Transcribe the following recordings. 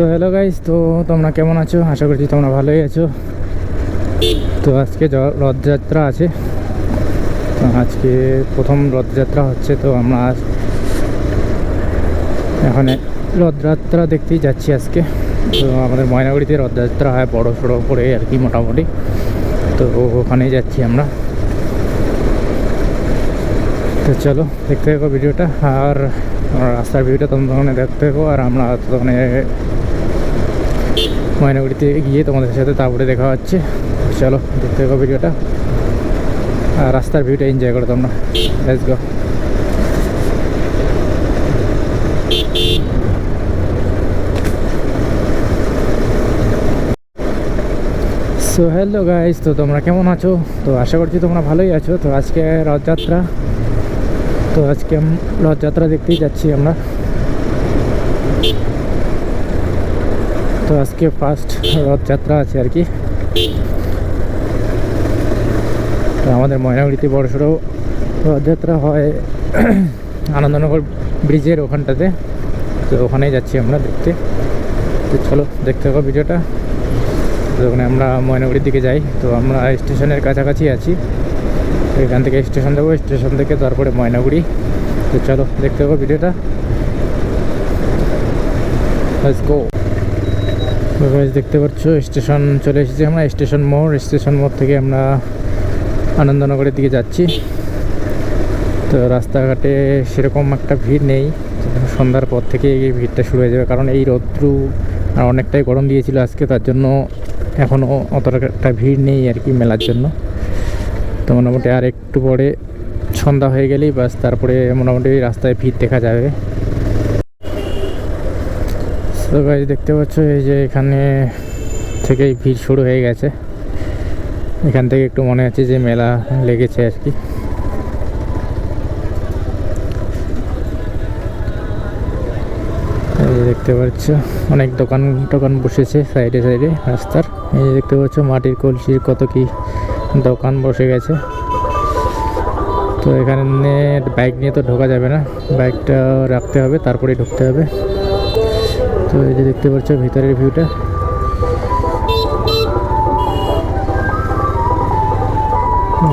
So hello guys তো তোমরা কেমন আছো? আশা করছি তোমরা ভালোই আছো। তো আজকে রথযাত্রা আছে। তো আজকে প্রথম রথযাত্রা হচ্ছে, তো আমরা আজ- এখানে রথযাত্রা দেখতেই যাচ্ছি আজকে। তো আমাদের ময়নাগুড়িতে রথযাত্রা হয়, বড় সড়ো করে আর কি মোটামুটি। তো ওখানেই যাচ্ছি আমরা। তো চলো, দেখতে থাকো ভিডিওটা। আর রাস্তার ভিউটা তোমরা ওখানে দেখতে থাকো। আর আমরা ওখানে ময়নাগুড়িতে গিয়ে তোমাদের সাথে তারপরে দেখা হচ্ছে। চলো, দেখতে থাকো ভিডিওটা। আর রাস্তার ভিউটা এনজয় করো তোমরা। Let's go so hello guys তো তোমরা কেমন আছো? তো আশা করছি তোমরা ভালোই আছো। তো আজকে রথযাত্রা। তো আজকে রথযাত্রা দেখতেই যাচ্ছি আমরা। তো আজকে ফার্স্ট রথযাত্রা আছে আর কি। তো আমাদের ময়নাগুড়িতে বড় সড়ো রথযাত্রা হয় আনন্দনগর ব্রিজের ওখানটাতে। তো ওখানেই যাচ্ছি আমরা দেখতে। তো চলো দেখতে হবে ভিডিওটা। তো ওখানে আমরা ময়নাগুড়ির দিকে যাই। তো আমরা স্টেশনের কাছাকাছি আছি। তো এখান থেকে স্টেশন যাব, স্টেশন থেকে তারপরে ময়নাগুড়ি। তো চলো দেখতে হবে ভিডিওটা। লেটস গো দেখতে পাচ্ছ স্টেশন চলে এসেছি আমরা স্টেশন মোড় স্টেশন মোড় থেকে আমরা আনন্দনগরের দিকে যাচ্ছি। তো রাস্তাঘাটে সেরকম একটা ভিড় নেই সন্ধ্যার পর থেকে এই ভিড়টা শুরু হয়ে যাবে, কারণ এই রৌদ্রু আর অনেকটাই গরম দিয়েছিল আজকে, তার জন্য এখনও অতটা একটা ভিড় নেই আর কি মেলার জন্য। তো মোটামুটি আর একটু পরে সন্ধ্যা হয়ে গেলেই বাস, তারপরে মোটামুটি রাস্তায় ভিড় দেখা যাবে। তো গাড়ি দেখতে পাচ্ছ, এই যে এখানে থেকেই ভিড় শুরু হয়ে গেছে। এখান থেকে একটু মনে হচ্ছে যে মেলা লেগেছে আর কি। দেখতে পাচ্ছ, অনেক দোকান টোকান বসেছে সাইডে সাইডে রাস্তার। এই যে দেখতে পাচ্ছ, মাটির কলসির কত কি দোকান বসে গেছে। তো এখানে বাইক নিয়ে তো ঢোকা যাবে না, বাইকটা রাখতে হবে তারপরে ঢুকতে হবে। তো এই যে দেখতে পাচ্ছ ভিতরের ভিউটা।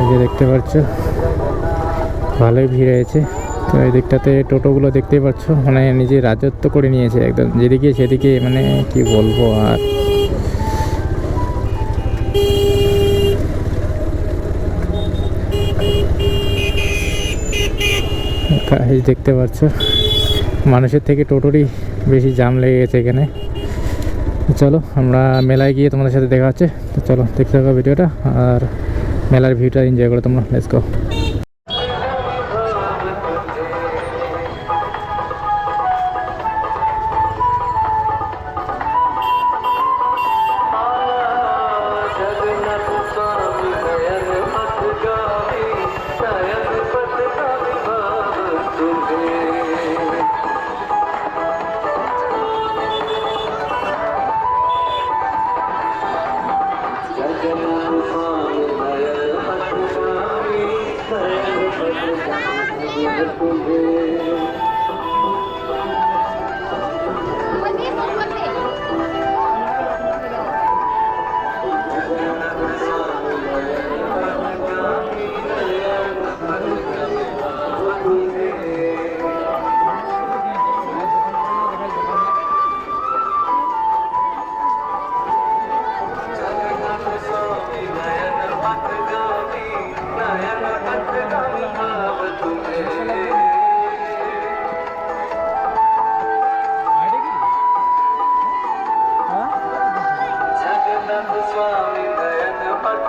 এই যে দেখতে পাচ্ছ, ভালোই ভিড় হয়েছে। তো এই দিকটাতে টোটোগুলো দেখতেই পাচ্ছ মানে নিজে রাজত্ব করে নিয়েছে একদম। যেদিকে সেদিকে মানে কি বলব আর। দেখতে পাচ্ছ মানুষের থেকে টোটোরই বেশি জাম লেগে গেছে এখানে। চলো, আমরা মেলায় গিয়ে তোমাদের সাথে দেখা হচ্ছে। তো চলো, দেখতে থাকো ভিডিওটা, আর মেলার ভিউটা এনজয় করো তোমরা। Let's go Thank you.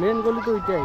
Main গলি তো ওইটাই।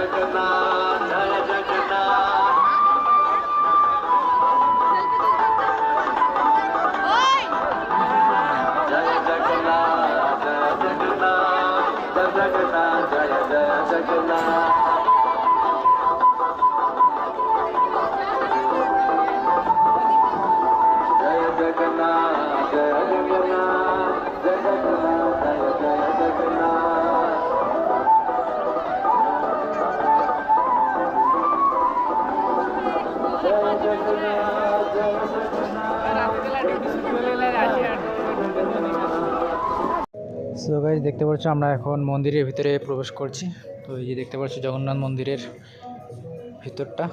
সো গাইজ দেখতে পাচ্ছ, আমরা এখন মন্দিরের ভিতরে প্রবেশ করছি। তো এই যে দেখতে পাচ্ছ, জগন্নাথ মন্দিরের ভিতরটা।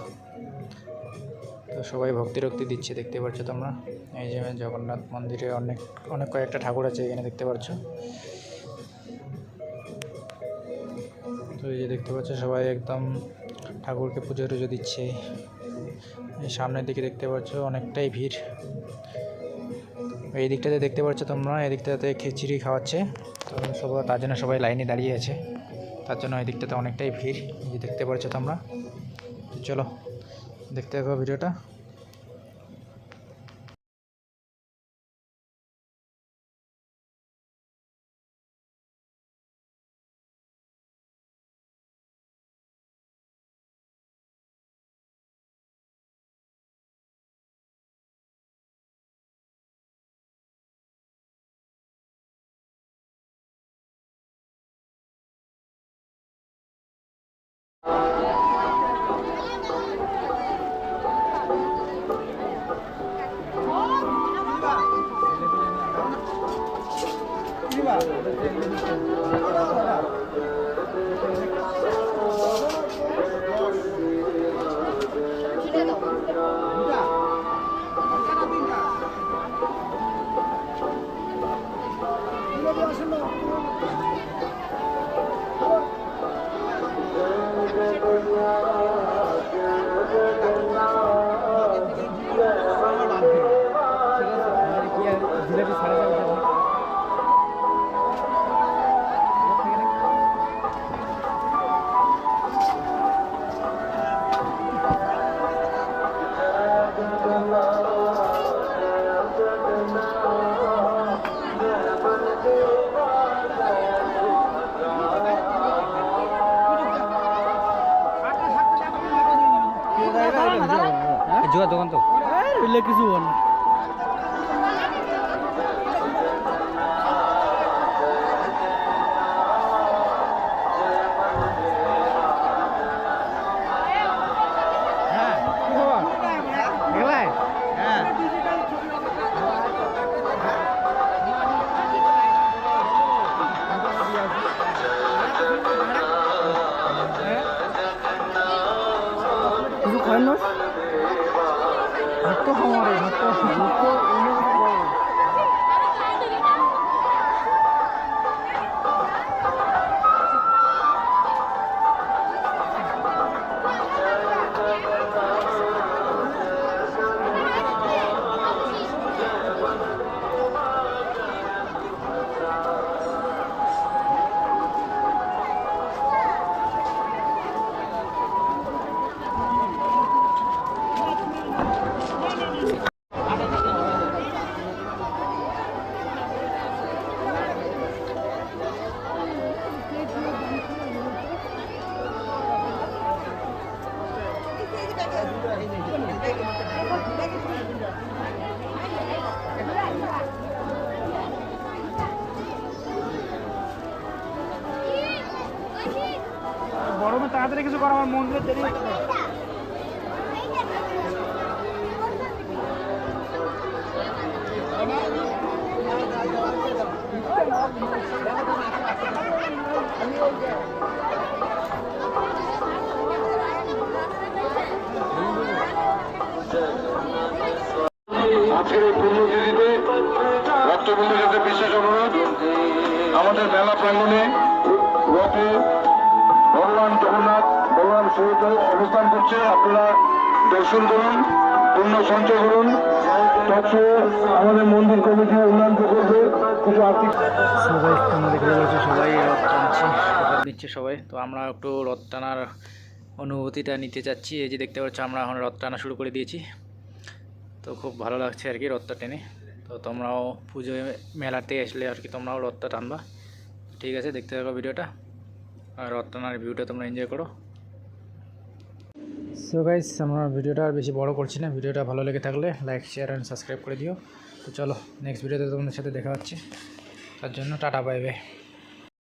তো সবাই ভক্তি রক্তি দিচ্ছে, দেখতে পাচ্ছ তোমরা। এই যে জগন্নাথ মন্দিরে অনেক অনেক কয়েকটা ঠাকুর আছে এখানে, দেখতে পাচ্ছ। তো এই যে দেখতে পাচ্ছ, সবাই একদম ঠাকুরকে পুজো টুজো দিচ্ছে সামনের দিকে দেখতে পাচ্ছ, অনেকটাই ভিড়। এই দিকটাতে দেখতে পাচ্ছ তোমরা এদিকটাতে দিকটাতে খিচুড়ি খাওয়াচ্ছে। তো সব তার জন্য সবাই লাইনে দাঁড়িয়ে আছে। তার জন্য এই দিকটাতে অনেকটাই ভিড় দেখতে পাচ্ছ তোমরা। চলো, দেখতে থাকো ভিডিওটা। কিছু 육도 항어를 묶고 묶고 গরমে তাড়াতাড়ি কিছু করো আমার মন্দিরের দেরি হচ্ছে। অবস্থান করছে, আপনারা দর্শন করুন পুণ্য সঞ্চয় করুন। তৎসহ আমাদের মন্দির কমিটি উন্নয়ন প্রকল্পে কিছু আর্থিক সবাই সবাই রথ টানছে নিচ্ছে সবাই। তো আমরা একটু রথ টানার অনুভূতিটা নিতে চাচ্ছি। এই যে দেখতে পাচ্ছ, আমরা এখন রথ টানা শুরু করে দিয়েছি। তো খুব ভালো লাগছে আর কি রথটা টেনে। তো তোমরাও পুজোয় মেলাতে আসলে আর কি তোমরাও রথটা টানবা। ঠিক আছে, দেখতে থাকো ভিডিওটা। আর রথ টানার ভিউটা তোমরা এনজয় করো। সো গাইস আমরা ভিডিওটা আর বেশি বড় করছি না। ভিডিওটা ভালো লেগে থাকলে লাইক শেয়ার অ্যান্ড সাবস্ক্রাইব করে দিও। তো চলো নেক্সট ভিডিওতে তোমাদের সাথে দেখা হচ্ছে। তার জন্য টাটা বাই বাই